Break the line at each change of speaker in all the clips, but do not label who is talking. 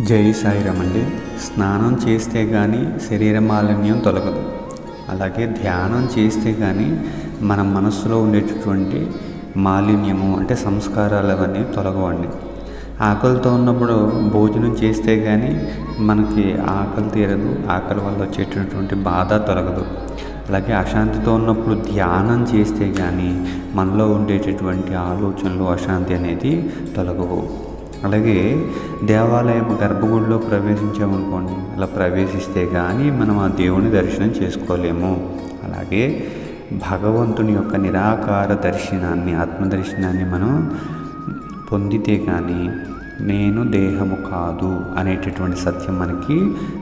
జై సాయిరామ్ అండి. స్నానం చేస్తే కానీ శరీర మాలిన్యం తొలగదు. అలాగే ధ్యానం చేస్తే కానీ మన మనసులో ఉండేటటువంటి మాలిన్యము అంటే సంస్కారాలు అవన్నీ తొలగవండి. ఆకలితో ఉన్నప్పుడు భోజనం చేస్తే కానీ మనకి ఆకలి తీరదు ఆకలి వల్ల వచ్చేటటువంటి బాధ తొలగదు. అలాగే అశాంతితో ఉన్నప్పుడు ధ్యానం చేస్తే కానీ మనలో ఉండేటటువంటి ఆలోచనలు అశాంతి అనేది తొలగవు. అలాగే దేవాలయం గర్భగుడిలో ప్రవేశించామనుకోండి అలా ప్రవేశిస్తే కానీ మనం ఆ దేవుని దర్శనం చేసుకోలేము. అలాగే భగవంతుని యొక్క నిరాకార దర్శనాన్ని ఆత్మదర్శనాన్ని మనం పొందితే కానీ నేను దేహము కాదు అనేటటువంటి సత్యం మనకి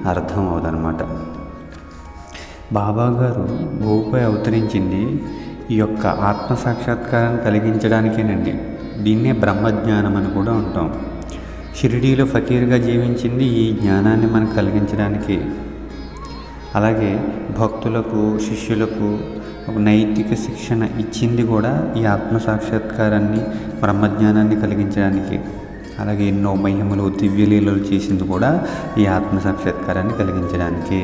అర్థం అవదనమాట బాబా గారు భూపై అవతరించింది ఈ యొక్క ఆత్మ సాక్షాత్కారాన్ని కలిగించడానికేనండి. దీన్నే బ్రహ్మజ్ఞానం అని కూడా ఉంటాం షిరిడీలో ఫకీర్గా జీవించింది ఈ జ్ఞానాన్ని మనకు కలిగించడానికి. అలాగే భక్తులకు శిష్యులకు ఒక నైతిక శిక్షణ ఇచ్చింది కూడా ఈ ఆత్మసాక్షాత్కారాన్ని బ్రహ్మజ్ఞానాన్ని కలిగించడానికి. అలాగే ఎన్నో మహిమలు దివ్యలీలలు చేసింది కూడా ఈ ఆత్మసాక్షాత్కారాన్ని కలిగించడానికి.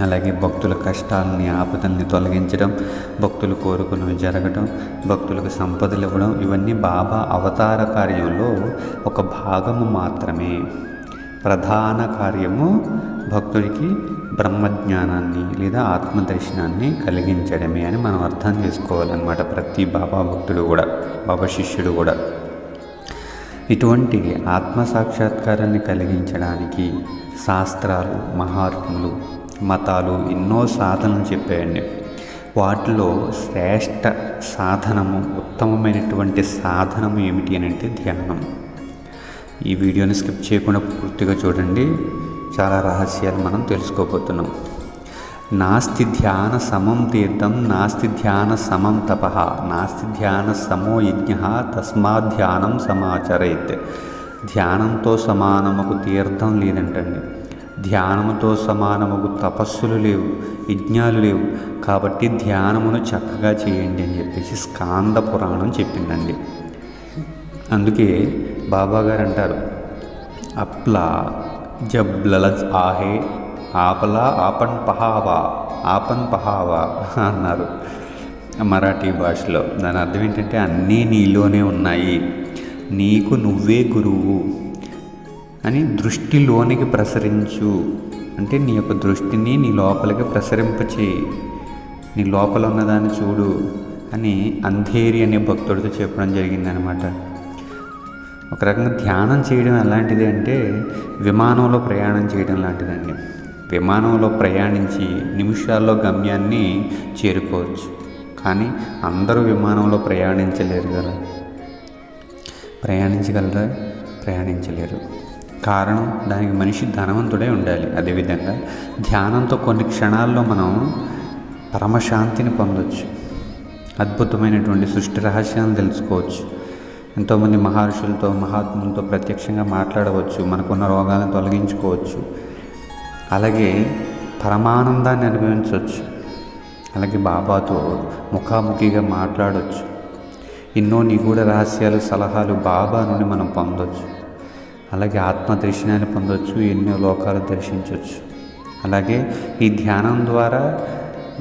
అలాగే భక్తుల కష్టాలని ఆపదల్ని తొలగించడం భక్తులు కోరుకున్నవి జరగడం భక్తులకు సంపదలు ఇవ్వడం ఇవన్నీ బాబా అవతార కార్యంలో ఒక భాగము మాత్రమే. ప్రధాన కార్యము భక్తుడికి బ్రహ్మజ్ఞానాన్ని లేదా ఆత్మదర్శనాన్ని కలిగించడమే అని మనం అర్థం చేసుకోవాలన్నమాట ప్రతి బాబా భక్తుడు కూడా బాబా శిష్యుడు కూడా. ఇటువంటి ఆత్మ సాక్షాత్కారాన్ని కలిగించడానికి శాస్త్రాలు మహాత్ములు మతాలు ఎన్నో సాధనలు చెప్పాయండి. వాటిలో శ్రేష్ట సాధనము ఉత్తమమైనటువంటి సాధనము ఏమిటి అని అంటే ధ్యానం. ఈ వీడియోని స్కిప్ చేయకుండా పూర్తిగా చూడండి. చాలా రహస్యాలు మనం తెలుసుకోబోతున్నాం. నాస్తి ధ్యాన సమం తీర్థం నాస్తి ధ్యాన సమం తప నాస్తి ధ్యాన సమో యజ్ఞ తస్మాత్ ధ్యానం సమాచరైత్. ధ్యానంతో సమానముకు తీర్థం లేదంటండి. ధ్యానముతో సమానము తపస్సులు లేవు యజ్ఞాలు లేవు. కాబట్టి ధ్యానమును చక్కగా చేయండి అని చెప్పేసి స్కాంద పురాణం చెప్పిందండి. అందుకే బాబా గారు అంటారు అప్లా జబ్లల ఆహే ఆపలా ఆపన్ పహావా ఆపన్ పహావా అన్నారు మరాఠీ భాషలో. దాని అర్థం ఏంటంటే అన్నీ నీలోనే ఉన్నాయి. నీకు నువ్వే గురువు. అని దృష్టిలోనికి ప్రసరించు. అంటే నీ యొక్క దృష్టిని నీ లోపలికి ప్రసరింపచేయి. నీ లోపల ఉన్నదాన్ని చూడు అని అంధేరి అనే భక్తుడితో చెప్పడం జరిగిందనమాట. ఒక రకంగా ధ్యానం చేయడం ఎలాంటిది అంటే విమానంలో ప్రయాణం చేయడం లాంటిదండి. విమానంలో ప్రయాణించి నిమిషాల్లో గమ్యాన్ని చేరుకోవచ్చు. కానీ అందరూ విమానంలో ప్రయాణించలేరు కదా. ప్రయాణించగలరా? ప్రయాణించలేరు. కారణం దానికి మనిషి ధనవంతుడే ఉండాలి. అదేవిధంగా ధ్యానంతో కొన్ని క్షణాల్లో మనం పరమశాంతిని పొందొచ్చు. అద్భుతమైనటువంటి సృష్టి రహస్యాలను తెలుసుకోవచ్చు. ఎంతోమంది మహర్షులతో మహాత్ములతో ప్రత్యక్షంగా మాట్లాడవచ్చు మనకున్న రోగాలను తొలగించుకోవచ్చు. అలాగే పరమానందాన్ని అనుభవించవచ్చు అలాగే బాబాతో ముఖాముఖిగా మాట్లాడవచ్చు ఎన్నో నిగూఢ రహస్యాలు సలహాలు బాబా నుండి మనం పొందొచ్చు. అలాగే ఆత్మ దర్శనాన్ని పొందొచ్చు ఎన్నో లోకాలు దర్శించవచ్చు అలాగే ఈ ధ్యానం ద్వారా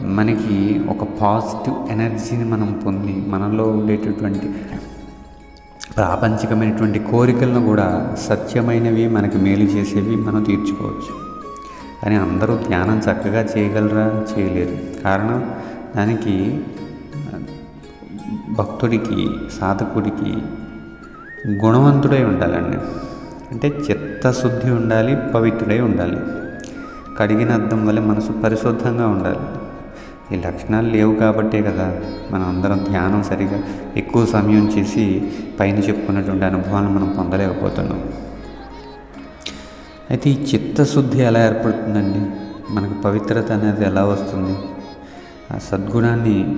మనకి ఒక పాజిటివ్ ఎనర్జీని మనం పొంది మనలో ఉండేటటువంటి ప్రాపంచికమైనటువంటి కోరికలను కూడా సత్యమైనవి మనకి మేలు చేసేవి మనం తీర్చుకోవచ్చు. కానీ అందరూ ధ్యానం చక్కగా చేయగలరా? చేయలేరు. కారణం దానికి భక్తుడికి సాధకుడికి గుణవంతుడై ఉండాలండి. అంటే చిత్తశుద్ధి ఉండాలి పవిత్రుడై ఉండాలి. కడిగిన అర్థం వల్ల మనసు పరిశుద్ధంగా ఉండాలి. ఈ లక్షణాలు లేవు కాబట్టే కదా మనం అందరం ధ్యానం సరిగా ఎక్కువ సమయం చేసి పైన చెప్పుకున్నటువంటి అనుభవాలను మనం పొందలేకపోతున్నాం. అయితే ఈ చిత్తశుద్ధి ఎలా ఏర్పడుతుందండి? మనకు పవిత్రత అనేది ఎలా వస్తుంది? ఆ సద్గుణాన్ని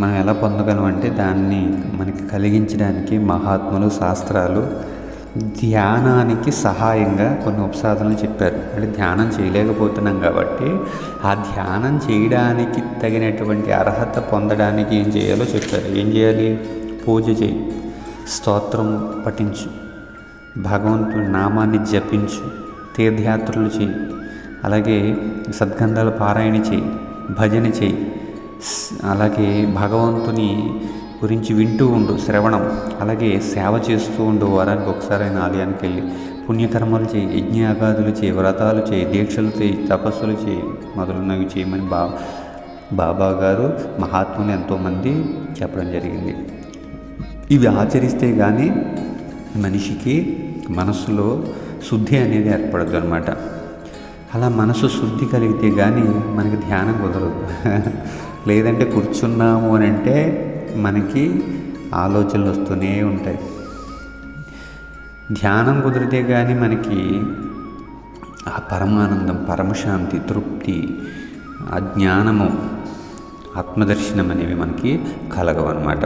మనం ఎలా పొందగలం అంటే దాన్ని మనకి కలిగించడానికి మహాత్ములు శాస్త్రాలు ధ్యానానికి సహాయంగా కొన్ని ఉపసాధనలు చెప్పారు. అంటే ధ్యానం చేయలేకపోతున్నాం కాబట్టి ఆ ధ్యానం చేయడానికి తగినటువంటి అర్హత పొందడానికి ఏం చేయాలో చెప్పారు. ఏం చేయాలి? పూజ చేయి. స్తోత్రం పఠించు. భగవంతుడి నామాన్ని జపించు. తీర్థయాత్రలు చేయి. అలాగే సద్గంధాల పారాయణ చేయి. భజన చేయి. అలాగే భగవంతుని గురించి వింటూ ఉండు శ్రవణం. అలాగే సేవ చేస్తూ ఉండు వారానికి ఒకసారి ఆయన ఆలయానికి వెళ్ళి పుణ్యకర్మలు చేయి యజ్ఞయాగాదులు చేయి వ్రతాలు చేయి దీక్షలు చేయి తపస్సులు చేయి మొదలైనవి చేయమని బా బాబా గారు మహాత్ములు ఎంతోమంది చెప్పడం జరిగింది. ఇవి ఆచరిస్తే కానీ మనిషికి మనసులో శుద్ధి అనేది ఏర్పడదు అనమాట అలా మనసు శుద్ధి కలిగితే కానీ మనకి ధ్యానం కుదరదు. లేదంటే కూర్చున్నాము అని అంటే మనకి ఆలోచనలు వస్తూనే ఉంటాయి. ధ్యానం కుదిరితే కానీ మనకి ఆ పరమానందం పరమశాంతి తృప్తి ఆ జ్ఞానము ఆత్మదర్శనం అనేవి మనకి కలగవన్నమాట.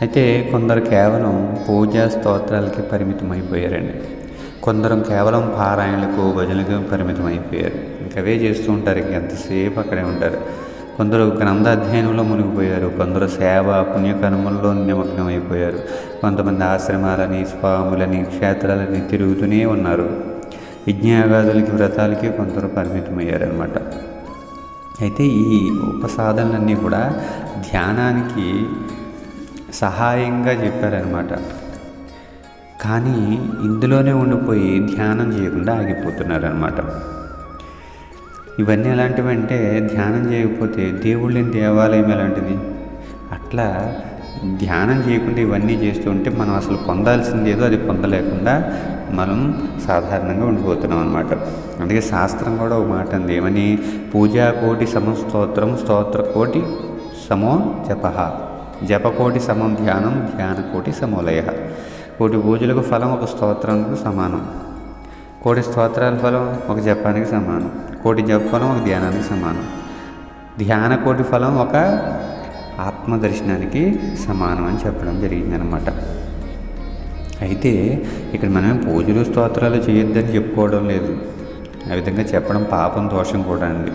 అయితే కొందరు కేవలం పూజా స్తోత్రాలకే పరిమితం అయిపోయారండి కొందరు కేవలం పారాయణలకు భజనలకు పరిమితం అయిపోయారు ఇంకవే చేస్తూ ఉంటారు ఇంక ఎంతసేపు అక్కడే ఉంటారు. కొందరు గ్రంథాధ్యయనంలో మునిగిపోయారు కొందరు సేవ పుణ్యకర్మల్లో నిమగ్నమైపోయారు. కొంతమంది ఆశ్రమాలని స్వాములని క్షేత్రాలని తిరుగుతూనే ఉన్నారు. యజ్ఞయాగాదులకి వ్రతాలకి కొందరు పరిమితమయ్యారనమాట అయితే ఈ ఉపసాధనలన్నీ కూడా ధ్యానానికి సహాయంగా చెప్పారనమాట కానీ ఇందులోనే ఉండిపోయి ధ్యానం చేయకుండా ఆగిపోతున్నారనమాట ఇవన్నీ ఎలాంటివంటే ధ్యానం చేయకపోతే దేవుళ్ళని దేవాలయం ఎలాంటిది? అట్లా ధ్యానం చేయకుండా ఇవన్నీ చేస్తూ ఉంటే మనం అసలు పొందాల్సింది ఏదో అది పొందలేకుండా మనం సాధారణంగా ఉండిపోతున్నాం అనమాట అందుకే శాస్త్రం కూడా ఒక మాట ఉంది ఏమని? పూజా కోటి సమం స్తోత్రం స్తోత్ర కోటి సమో జప. జపకోటి సమం ధ్యానం ధ్యాన కోటి సమోలయ. కోటి పూజలకు ఫలం ఒక స్తోత్రంకు సమానం. కోటి స్తోత్రాల ఫలం ఒక జపానికి సమానం. కోటి జప ఫలం ఒక ధ్యానానికి సమానం. ధ్యాన కోటి ఫలం ఒక ఆత్మదర్శనానికి సమానం అని చెప్పడం జరిగిందనమాట అయితే ఇక్కడ మనం పూజలు స్తోత్రాలు చేయొద్దని చెప్పుకోవడం లేదు. ఆ విధంగా చెప్పడం పాపం దోషం కూడా అండి.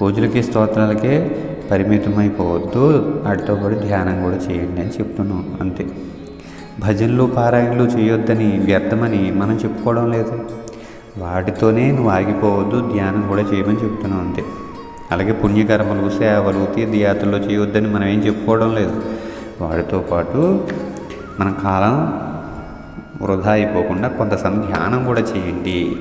పూజలకి స్తోత్రాలకే పరిమితమైపోవద్దు. వాటితో పాటు ధ్యానం కూడా చేయండి అని చెప్తున్నాం. అంతే. భజనలు పారాయణలు చేయొద్దని వ్యర్థమని మనం చెప్పుకోవడం లేదు. వాటితోనే నువ్వు ఆగిపోవద్దు ధ్యానం కూడా చేయమని చెప్తున్నాం అంతే. అలాగే పుణ్యకర్మలు సేవలు తీర్థయాత్రలు చేయొద్దని మనం ఏం చెప్పుకోవడం లేదు. వాటితో పాటు మన కాలం వృధా అయిపోకుండా కొంత సమయం ధ్యానం కూడా చేయండి.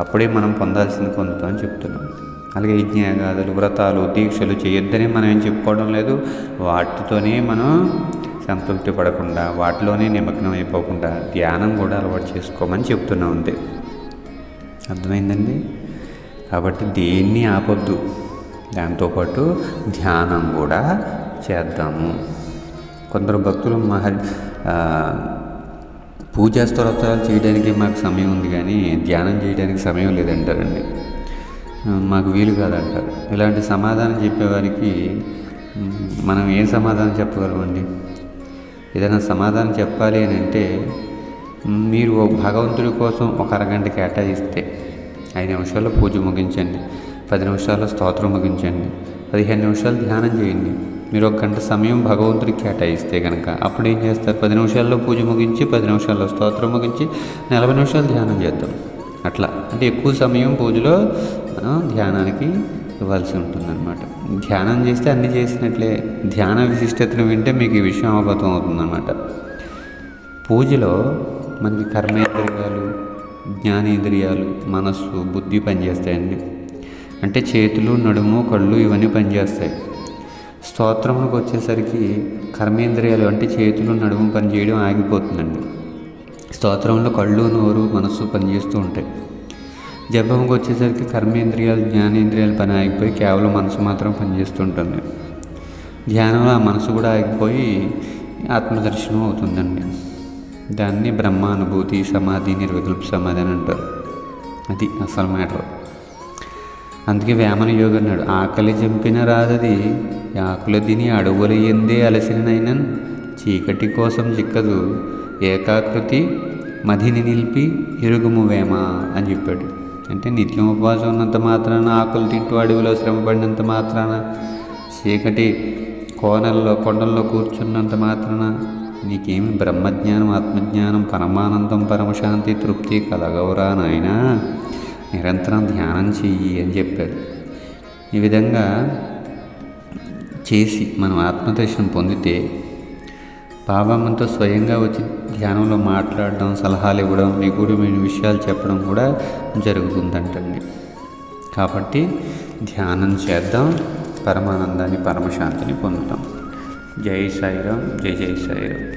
అప్పుడే మనం పొందాల్సింది పొందుతామని చెప్తున్నాం. అలాగే యజ్ఞయాగాదులు వ్రతాలు దీక్షలు చేయొద్దని మనం ఏం చెప్పుకోవడం లేదు. వాటితోనే మనం సంతృప్తి పడకుండా వాటిలోనే నిమగ్నం అయిపోకుండా ధ్యానం కూడా అలవాటు చేసుకోమని చెప్తున్నా ఉంది. అర్థమైందండి? కాబట్టి దేన్ని ఆపొద్దు. దాంతోపాటు ధ్యానం కూడా చేద్దాము. కొందరు భక్తులు మహ పూజా స్తోత్రాలు చేయడానికి మాకు సమయం ఉంది కానీ ధ్యానం చేయడానికి సమయం లేదంటారండి. మాకు వీలు కాదంటారు. ఇలాంటి సమాధానం చెప్పేవారికి మనం ఏం సమాధానం చెప్పగలమండి? ఏదైనా సమాధానం చెప్పాలి అని అంటే మీరు భగవంతుడి కోసం ఒక అరగంట కేటాయిస్తే ఐదు నిమిషాల్లో పూజ ముగించండి పది నిమిషాల్లో స్తోత్రం ముగించండి పదిహేను నిమిషాలు ధ్యానం చేయండి. మీరు ఒక గంట సమయం భగవంతుడికి కేటాయిస్తే కనుక అప్పుడు ఏం చేస్తారు? పది నిమిషాల్లో పూజ ముగించి పది నిమిషాల్లో స్తోత్రం ముగించి నలభై నిమిషాలు ధ్యానం చేద్దాం. అట్లా. అంటే ఎక్కువ సమయం పూజలో మనం ధ్యానానికి ఇవ్వాల్సి ఉంటుందన్నమాట. ధ్యానం చేస్తే అన్ని చేసినట్లే. ధ్యాన విశిష్టతను వింటే మీకు ఈ విషయం అవగతం అవుతుందన్నమాట. పూజలో మనకి కర్మేంద్రియాలు జ్ఞానేంద్రియాలు మనస్సు బుద్ధి పనిచేస్తాయండి. అంటే చేతులు నడుము కళ్ళు ఇవన్నీ పనిచేస్తాయి. స్తోత్రములకు వచ్చేసరికి కర్మేంద్రియాలు అంటే చేతులు నడుము పనిచేయడం ఆగిపోతుందండి. స్తోత్రంలో కళ్ళు నోరు మనస్సు పనిచేస్తూ ఉంటాయి. జపంకి వచ్చేసరికి కర్మేంద్రియాలు జ్ఞానేంద్రియాలు పని ఆగిపోయి కేవలం మనసు మాత్రం పనిచేస్తుంటుంది. ధ్యానంలో ఆ మనసు కూడా ఆగిపోయి ఆత్మదర్శనం అవుతుందండి. దాన్ని బ్రహ్మానుభూతి సమాధి నిర్వికల్ప సమాధి అని అంటారు. అది అసలు మ్యాటర్. అందుకే వేమన యోగి అన్నాడు ఆకలి చంపిన రాదది ఆకులు తిని అడవులు ఎందే అలసినైనా చీకటి కోసం చిక్కదు ఏకాకృతి మదిని నిలిపి ఇరుగుము వేమ అని చెప్పాడు. అంటే నిత్యం ఉపవాసం ఉన్నంత మాత్రాన ఆకులు తింటూ అడవిలో శ్రమపడినంత మాత్రాన చీకటి కోనల్లో కొండల్లో కూర్చున్నంత మాత్రాన నీకేమి బ్రహ్మజ్ఞానం ఆత్మజ్ఞానం పరమానందం పరమశాంతి తృప్తి కలగవురా నాయనా. నిరంతరం ధ్యానం చెయ్యి అని చెప్పాడు. ఈ విధంగా చేసి మనం ఆత్మదర్శనం పొందితే బాబామ్మతో స్వయంగా వచ్చి ధ్యానంలో మాట్లాడడం సలహాలు ఇవ్వడం నిగూఢమైన విషయాలు చెప్పడం కూడా జరుగుతుందంటండి. కాబట్టి ధ్యానం చేద్దాం. పరమానందాన్ని పరమశాంతిని పొందుతాం. జై సాయిరాం జై జై సాయిరాం